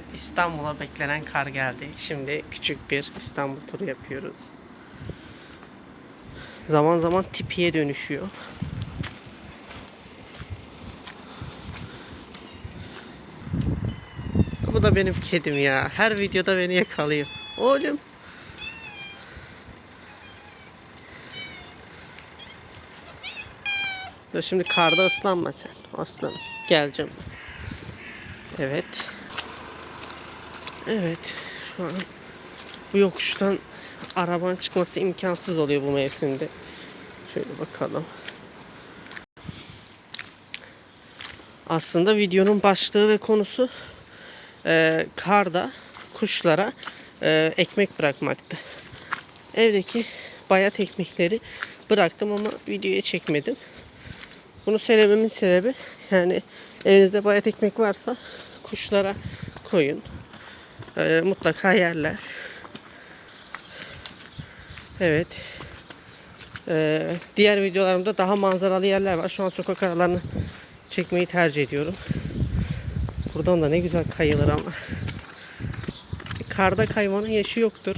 Evet İstanbul'a beklenen kar geldi. Şimdi küçük bir İstanbul turu yapıyoruz. Zaman zaman tipiye dönüşüyor. Bu da benim kedim ya. Her videoda beni yakalıyor. Oğlum. Dur şimdi karda ıslanma sen aslanım. Geleceğim. Evet. Evet. Şu an bu yokuştan arabanın çıkması imkansız oluyor bu mevsimde. Şöyle bakalım. Aslında videonun başlığı ve konusu e, karda kuşlara e, ekmek bırakmaktı. Evdeki bayat ekmekleri bıraktım ama videoya çekmedim. Bunu söylememin sebebi yani evinizde bayat ekmek varsa kuşlara koyun. E, mutlaka yerler. Evet. E, diğer videolarımda daha manzaralı yerler var. Şu an sokak aralarını çekmeyi tercih ediyorum. Buradan da ne güzel kayılır ama. Karda kaymanın yaşı yoktur.